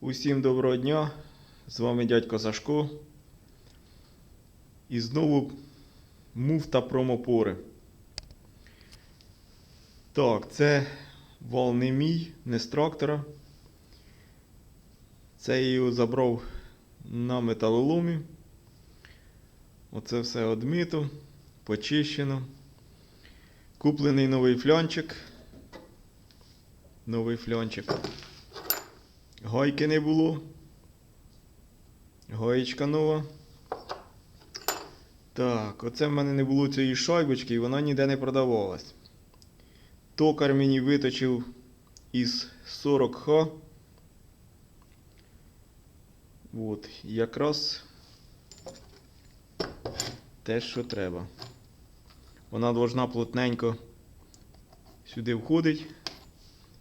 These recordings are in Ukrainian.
Усім доброго дня! З вами дядько Сашко. І знову муфта промопори. Так, це вал не мій, не з трактора. Це я його забрав на металоломі. Оце все одмито, почищено. Куплений новий флянчик. Новий флянчик. Гайки не було. Гаєчка нова. Так, оце в мене не було цієї шайбочки і вона ніде не продавалась. Токар мені виточив із 40Х. От, якраз те, що треба. Вона должна плотненько сюди входить.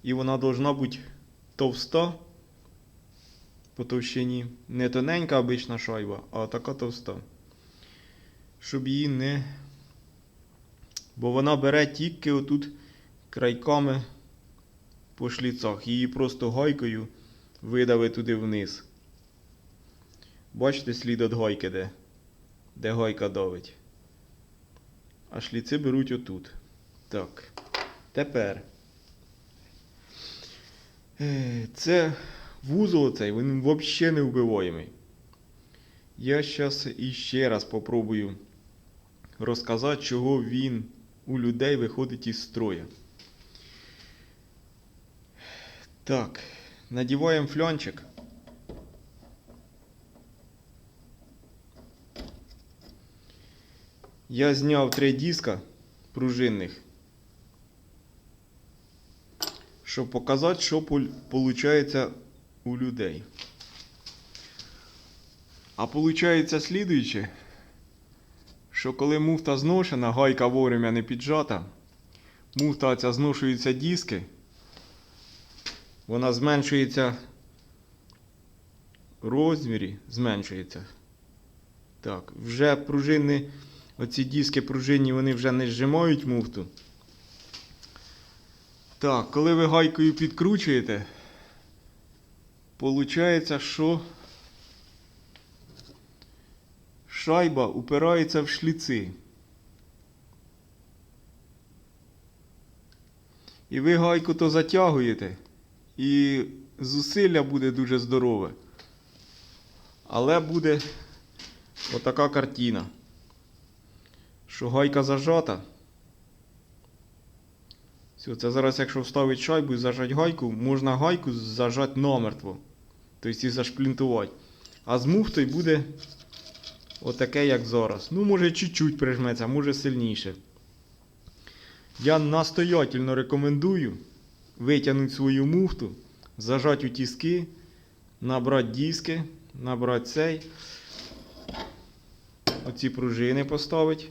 І вона должна бути товста по товщині. Не тоненька обична шайба, а така товста. Щоб її не. Бо вона бере тільки отут крайками по шліцах. Її просто гайкою видави туди вниз. Бачите слід від гайки, де, де гайка давить. А шліци беруть отут. Так. Тепер. Е, Це вузол цей, він взагалі не вбиваємий. Я зараз іще раз попробую розказати, чого він у людей виходить із строя. Так, надіваємо флянчик. Я зняв три диска пружинних, щоб показати, що виходить у людей. А виходить слідуюче, що коли муфта зношена, гайка вовремя не піджата, муфта ця зношуються диски, вона зменшується в розмірі, зменшується. Так, вже пружини, оці диски пружинні, вони вже не зжимають муфту. Так, коли ви гайкою підкручуєте, Получається, що шайба упирається в шліци. І ви гайку то затягуєте, і зусилля буде дуже здорове. Але буде отака картина. Що гайка зажата. Це зараз, якщо вставити шайбу і зажати гайку, можна гайку зажати намертво. Тобто і зашплінтувати. А з муфтою буде отаке, як зараз. Ну, може, чуть-чуть прижметься, може сильніше. Я настоятельно рекомендую витягнути свою муфту, зажати у тіски, набрати диски, набрати цей. Оці пружини поставити.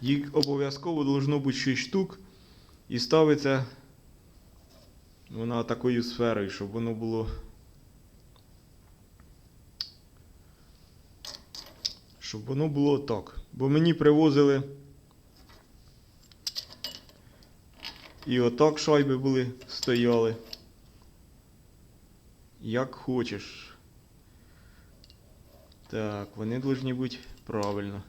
Їх обов'язково должно бути 6 штук. І ставиться вона такою сферою, щоб воно було. Щоб воно було так. Бо мені привозили. І отак шайби були, стояли. Як хочеш. Так, вони повинні бути правильно.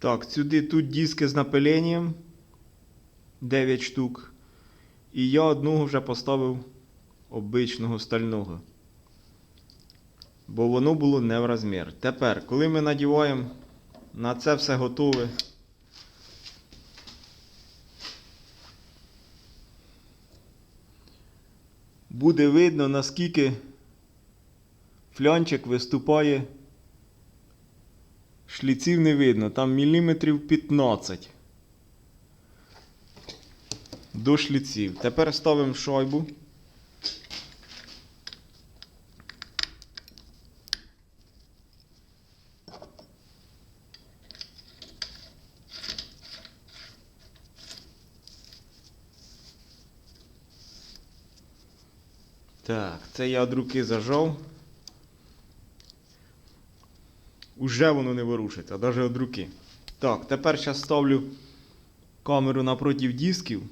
Так, сюди тут диски з напиленням. 9 штук. І я одного вже поставив обичного стального. Бо воно було не в розмір. Тепер, коли ми надіваємо на це все готове. Буде видно, наскільки флянчик виступає. Шліців не видно, там міліметрів 15 до шліців. Тепер ставимо шайбу. Так, це я від руки зажав. Уже воно не ворушиться, навіть від руки. Так, тепер зараз ставлю камеру напротив дисків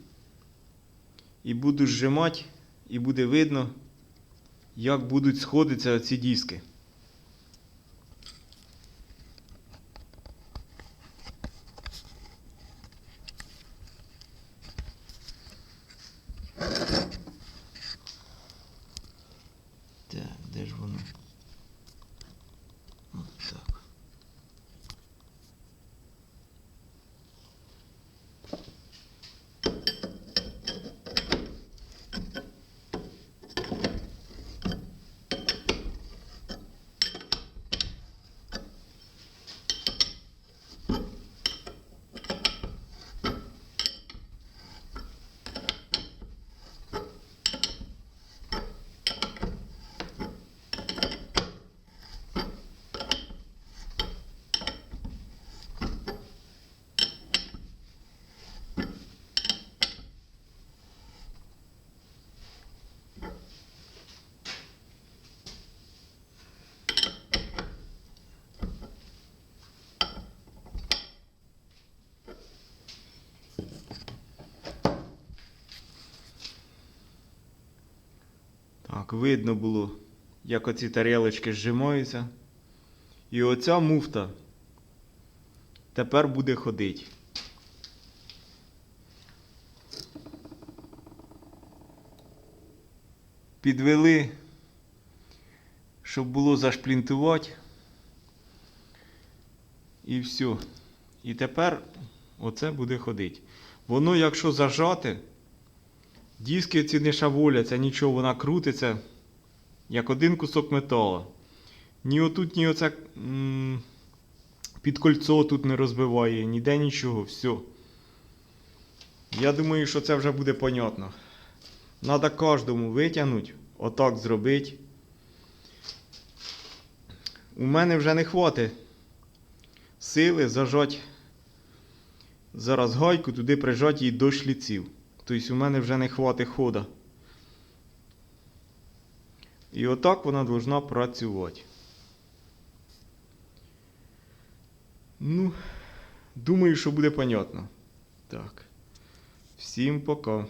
і буду зжимати, і буде видно, як будуть сходитися ці диски. Так, де ж воно? От так. Так, видно було, як оці тарілочки зжимаються. І оця муфта тепер буде ходити. Підвели, щоб було зашплінтувати. І все. І тепер оце буде ходити. Воно, якщо зажати, Диски ці не шаволяться, нічого, вона крутиться, як один кусок металу. Ні отут, ні оце м, під кольцо тут не розбиває, ніде нічого, все. Я думаю, що це вже буде понятно. Надо кожному витягнути, отак зробити. У мене вже не хватить сили зажать зараз гайку, туди прижати її до шліців. Тобто у мене вже не хватить хода. І отак вона повинна працювати. Ну, думаю, що буде понятно. Так. Всім пока.